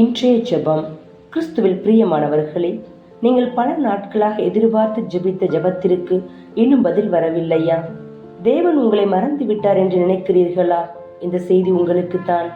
இன்றைய ஜெபம் கிறிஸ்துவில் பிரியமானவர்களே நீங்கள் பல நாட்களாக எதிர்பார்த்து ஜெபித்த ஜெபத்திற்கு இன்னும் பதில் வரவில்லையா? தேவன் உங்களை மறந்து விட்டார் என்று நினைக்கிறீர்களா? இந்த செய்தி உங்களுக்குத்தான்.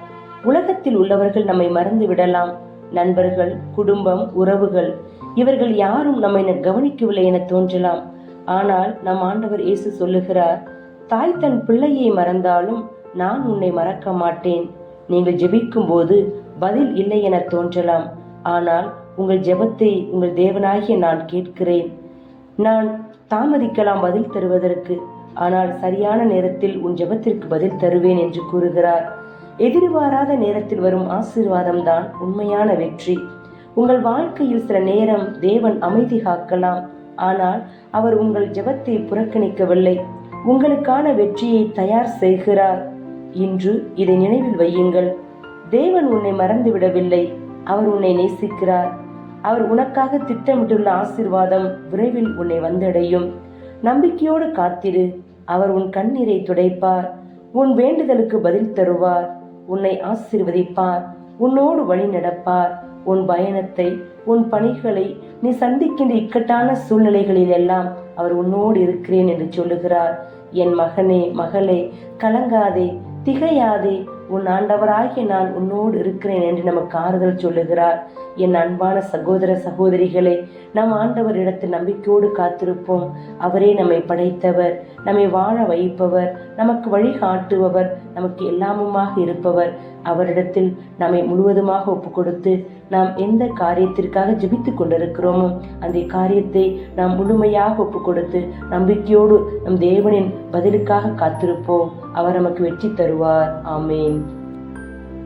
உலகத்தில் உள்ளவர்கள் நம்மை மறந்து விடலாம் நண்பர்கள் குடும்பம் உறவுகள் இவர்கள் யாரும் நம்மை கவனிக்கவில்லை என தோன்றலாம். ஆனால் நம் ஆண்டவர் இயேசு சொல்லுகிறார் தாய் தன் பிள்ளையை மறந்தாலும் நான் உன்னை மறக்க மாட்டேன். நீங்கள் ஜெபிக்கும் போது பதில் இல்லை என தோன்றலாம். ஆனால் உங்கள் ஜெபத்தை உங்கள் தேவனாகிய நான் கேட்கிறேன். நான் தாமதிக்கலாம் பதில் தருவதற்கு ஆனால் சரியான நேரத்தில் உன் ஜெபத்திற்கு பதில் தருவேன் என்று கூறுகிறார். எதிர்பாராத நேரத்தில் வரும் ஆசீர்வாதம் தான் உண்மையான வெற்றி. உங்கள் வாழ்க்கையில் சில நேரம் தேவன் அமைதி காக்கலாம் ஆனால் அவர் உங்கள் ஜெபத்தை புறக்கணிக்கவில்லை. உங்களுக்கான வெற்றியை தயார் செய்கிறார். இன்று இதை நினைவில் வையுங்கள். தேவன் உன்னை மறந்து விடவில்லை அவர் உன்னை நேசிக்கிறார். அவர் உனக்காக திட்டமிட்டுள்ள ஆசீர்வாதம் விரைவில் உன்னை வந்தடையும். நம்பிக்கையோடு காத்திரு. அவர் உன் கண்ணீரை துடைப்பார். உன் வேண்டுதலுக்கு பதில் தருவார். உன்னை ஆசீர்வதிப்பார். உன்னோடு வழி நடப்பார். உன் பயணத்தை உன் பணிகளை நீ சந்திக்கின்ற இக்கட்டான சூழ்நிலைகளில் எல்லாம் அவர் உன்னோடு இருக்கிறேன் என்று சொல்லுகிறார். என் மகனே மகளே கலங்காதே திகையாதே உன் ஆண்டவராகிய நான் உன்னோடு இருக்கிறேன் என்று நமக்கு ஆறுதல் சொல்லுகிறார். என் அன்பான சகோதர சகோதரிகளை நம் ஆண்டவரிடத்தில் நம்பிக்கையோடு காத்திருப்போம். அவரே நம்மை படைத்தவர் நம்மை வாழ வைப்பவர் நமக்கு வழிகாட்டுபவர் நமக்கு எல்லாமுமாக இருப்பவர். அவரிடத்தில் நம்மை முழுவதுமாக ஒப்பு கொடுத்து நாம் எந்த காரியத்திற்காக ஜெபித்துக் கொண்டிருக்கிறோமோ அந்த காரியத்தை நாம் முழுமையாக ஒப்பு கொடுத்து நம்பிக்கையோடு நம் தேவனின் பதிலுக்காக காத்திருப்போம். அவர் நமக்கு வெற்றி தருவார். ஆமேன்.